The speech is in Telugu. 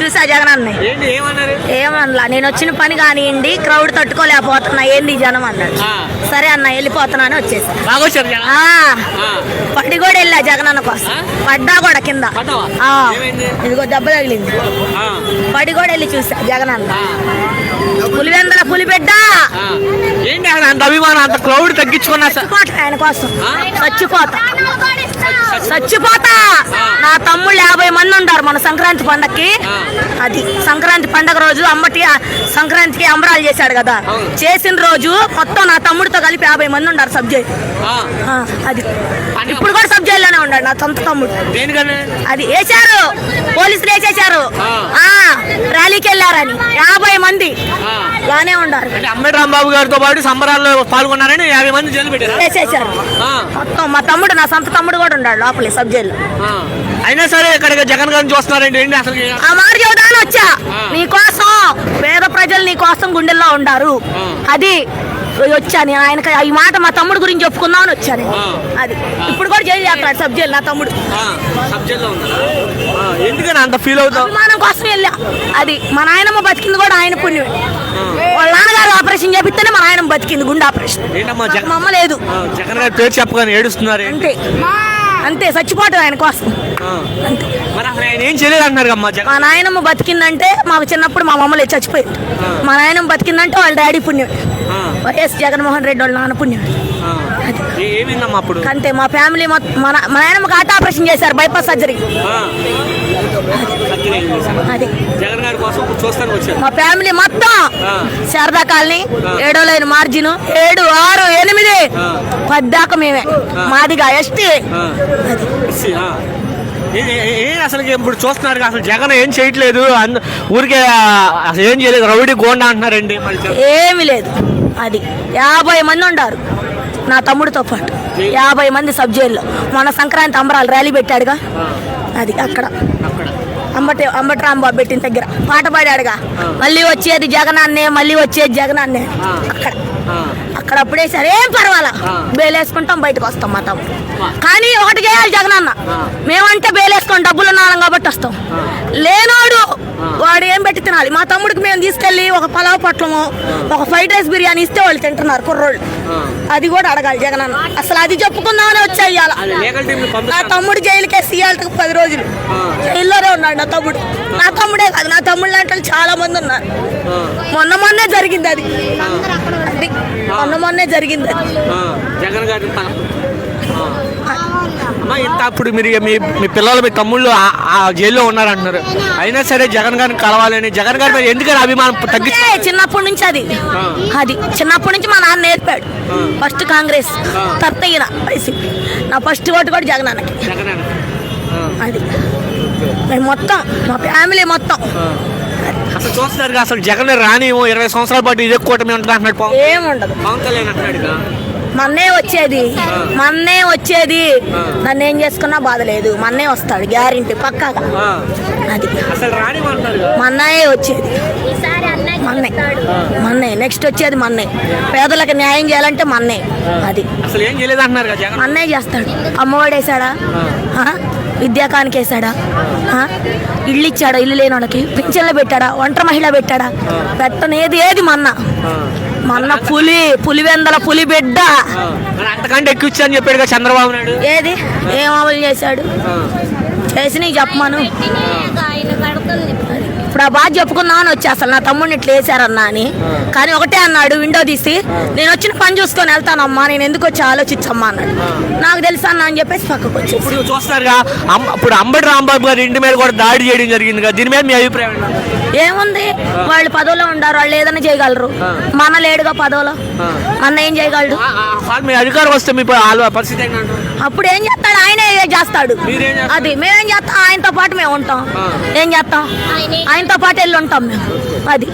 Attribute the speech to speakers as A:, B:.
A: చూసా జగన్ ఏమనలా నేను వచ్చిన పని కానివ్వండి క్రౌడ్ తట్టుకోలేకపోతున్నా ఏంది జనం అన్నాడు. సరే అన్న వెళ్ళిపోతున్నా అని వచ్చేసా. పడి కూడా వెళ్ళా జగన్ అన్న కోసం? పడ్డా కూడా కింద? ఇదిగో దెబ్బ తగిలింది. పడి కూడా వెళ్ళి చూసా జగన్ అన్న. పులివెందల పులిబిడ్డ.
B: ఏంటి అంత అభిమానం అంత క్రౌడ్ తగ్గించుకున్నా
A: ఆయన కోసం? చచ్చిపోతా. చచ్చిపోతా నా తమ్ముళ్ళు యాభై మంది ఉంటారు మన సంక్రాంతి పండక్కి.
B: ఆ.
A: అది సంక్రాంతి పండగ రోజు అమ్మటి సంక్రాంతికి అంబరాలు చేశాడు కదా. చేసిన రోజు మొత్తం నా తమ్ముడితో కలిపి యాభై మంది ఉంటారు సబ్జెక్ట్
B: ఆ,
A: అది. ఇప్పుడు కూడా సబ్జెక్ట్లోనే ఉన్నాడు నా సొంత తమ్ముడు. అది వేశారు. పోలీసులు.
B: ఆ,
A: ర్యాలీకి వెళ్ళారని. యాభై మంది. బానే ఉండారు
B: అంటే అంబేడ్ రాంబాబు గారితో పాటు సంబరాల్లో పాల్గొన్నారని యాభై మంది జైలు పెట్టారు.
A: వేసేశారు. మొత్తం మా తమ్ముడు నా సొంత తమ్ముడు కూడా ఉన్నాడు లోపలి సబ్జెక్టులో
B: అయినా సరే ఇక్కడ జగన్ గారిని చూస్తున్నారండి ఏంటి అసలు?
A: ఆ మాట చెబుతాను వచ్చా. నీ కోసం పేద ప్రజలు నీ కోసం గుండెల్లో ఉండారు. అది వచ్చా నేను ఆయనకి ఈ మాట మా తమ్ముడు గురించి చెప్పుకుందామని వచ్చాను
B: ఆ.
A: అది. ఇప్పుడు కూడా జైలు చేస్తాడు సబ్జెక్ట్ నా తమ్ముడు.
B: ఎందుకని అంత ఫీల్ అవుతావు?
A: అభిమానం కోసం వెళ్ళా. అది మా నాయనమ్మ బతికింది కూడా ఆయన పుణ్యమే. వాళ్ళ నాన్నగారు ఆపరేషన్ చేపిస్తేనే మా నాయనమ్మ బతికింది గుండె ఆపరేషన్. మా అమ్మ లేదు.
B: జగన్ గారి పేరు చెప్పగానే ఏడుస్తున్నారు ఏంటి?
A: అంతే చచ్చిపోతుంది ఆయన కోసం.
B: ఆ.
A: అంతే.
B: మరి అసలు ఆయన ఏం చేయలేదు అంటున్నారు అమ్మా జగన్?
A: మా నాయనమ్మ బతికిందంటే మాకు చిన్నప్పుడు మా మమ్మల్ని చచ్చిపోయింది మా నాయనమ్మ బతికిందంటే వాళ్ళ డాడీ పుణ్యం వైఎస్ జగన్మోహన్ రెడ్డి వాళ్ళ నాన్న పుణ్యం
B: ఏమైందమ్మా అప్పుడు?
A: అంతే మా ఫ్యామిలీ మొత్తం మా మా నాయనమ్మకి హార్ట్ ఆపరేషన్ చేశారు బైపాస్ సర్జరీ. అది.
B: జగన్ గారి కోసం చూస్తానికి వచ్చారు.
A: మా ఫ్యామిలీ మొత్తం. శారదా కాలనీ ఏడో లైన్ మార్జిన్ ఏడు ఆరు ఎనిమిది. పద్దాక మేమే. మాదిగా ఎస్టీ.
B: అసలు ఇప్పుడు చూస్తున్నారు అసలు జగన్ ఏం చేయట్లేదు? ఊరికే అసలు ఏం చేయలేదు. రౌడీ గోండా అంటున్నారండి.
A: ఏమీ లేదు. అది. యాభై మంది ఉండారు. నా తమ్ముడితో పాటు. యాభై మంది సబ్ జైల్లో. మన సంక్రాంతి అంబరాలు ర్యాలీ పెట్టాడుగా. అది అక్కడ అంబటి అంబటి రాంబాబు పెట్టిన దగ్గర. పాట పాడాడుగా. మళ్ళీ వచ్చేది జగనాన్నే మళ్ళీ వచ్చేది జగనాన్నే. అక్కడ. అక్కడ అప్పుడే సరే ఏం పర్వాలా. బేలేసుకుంటాం బయటకు వస్తాం మా. తమ్ముడు కానీ ఒకటి చేయాలి జగనన్న. మేమంటే బేలేసుకొని డబ్బులు ఉన్నాం కాబట్టి వస్తాం. లేనోడు వాడు ఏం పెట్టి తినాలి? మా తమ్ముడికి మేము తీసుకెళ్ళి ఒక పలావ్ పొట్లము ఒక ఫ్రైడ్ రైస్ బిర్యానీ ఇస్తే వాళ్ళు తింటున్నారు కుర్రోళ్ళు. అది కూడా అడగాలి జగనన్న. అసలు అది చెప్పుకుందామని వచ్చా ఇవాళ. నా తమ్ముడు జైలుకి సీయాలకి పది రోజులు. జైల్లోనే ఉన్నాడు నా తమ్ముడు. నా తమ్ముడే కాదు నా తమ్ముడు లాంటి చాలా మంది ఉన్నారు. మొన్న మొన్నే జరిగింది అది. మొన్న మొన్నే జరిగింది అది.
B: జగన్ గారి. అమ్మా ఇంత అప్పుడు మీరు మీ మీ పిల్లలు మీ తమ్ముళ్ళు ఆ- జైల్లో ఉన్నారంటున్నారు. అయినా సరే జగన్ గారిని కలవాలని జగన్ గారి మీద ఎందుకని అభిమానం తగ్గించు
A: ఏ, చిన్నప్పటి నుంచి అది. అది. చిన్నప్పటి నుంచి మా నాన్న నేర్పాడు. ఫస్ట్ కాంగ్రెస్ తర్వాత ఈయన వైసీపీ. నా ఫస్ట్ ఓటు కూడా జగన్ అన్నకి. అది. మేము మొత్తం మా ఫ్యామిలీ మొత్తం.
B: అసలు చూస్తున్నారు అసలు జగన్ రాని ఇరవై సంవత్సరాల పాటు ఇదే కూటమి ఉంటుంది అంటున్నాడు
A: ఏముండదు.
B: పవన్ కళ్యాణ్ అంటున్నాడు.
A: మన్నే వచ్చేది. మన్నే వచ్చేది. నన్ను ఏం చేసుకున్నా బాధ లేదు. మన్నే వస్తాడు గ్యారెంటీ పక్కాగా. అది. మన్నయే వచ్చేది. మన్నే. మన్నే. నెక్స్ట్ వచ్చేది మన్నే. పేదలకు న్యాయం చేయాలంటే మన్నే. అది. అన్నయ్య చేస్తాడు. అమ్మఒడి వేసాడా ఆ? విద్యాకానికి వేసాడా ఆ? ఇల్లు ఇచ్చాడా? ఇల్లు లేని వాళ్ళకి. పింఛన్లు పెట్టాడా? ఒంటరి మహిళ పెట్టాడా? పెట్టనేది ఏది మన్న? మన్న పులి పులివెందల పులి బిడ్డ.
B: మరి అంతకంటే ఎక్కువ ఇచ్చా అని చెప్పాడు కదా చంద్రబాబు నాయుడు.
A: ఏది? ఏం అమలు చేశాడు. చేసి నీకు చెప్పమను. ఇప్పుడు ఆ బాధ చెప్పుకుందామని వచ్చి అసలు. నా తమ్ముడిని ఇట్లా వేసారన్నా అని. కానీ ఒకటే అన్నాడు విండో తీసి నేను వచ్చిన పని చూసుకొని వెళ్తానమ్మా నేను ఎందుకు వచ్చి ఆలోచించమ్మా అన్నాడు. నాకు తెలుసా అన్న అని చెప్పేసి పక్కకు వచ్చేసి.
B: ఇప్పుడు చూస్తున్నారుగా అమ్- ఇప్పుడు అంబటి రాంబాబు గారి ఇంటి మీద కూడా దాడి చేయడం జరిగింది కదా దీని మీద మీ అభిప్రాయం ఏంటి?
A: ఏముంది? వాళ్ళు పదవిలో ఉండారు వాళ్ళు ఏదైనా చేయగలరు. మన లేడుగా పదవిలో. మన ఏం చేయగలడు?
B: మీ అధికారం వస్తే మీ పరిస్థితి
A: అప్పుడు ఏం చేస్తాడు? ఆయనే చేస్తాడు? అది మేమేం చేస్తాం? ఆయనతో పాటు మేము ఉంటాం. ఏం చేస్తాం? ఆయనతో పాటు వెళ్ళి ఉంటాం మేము. అది.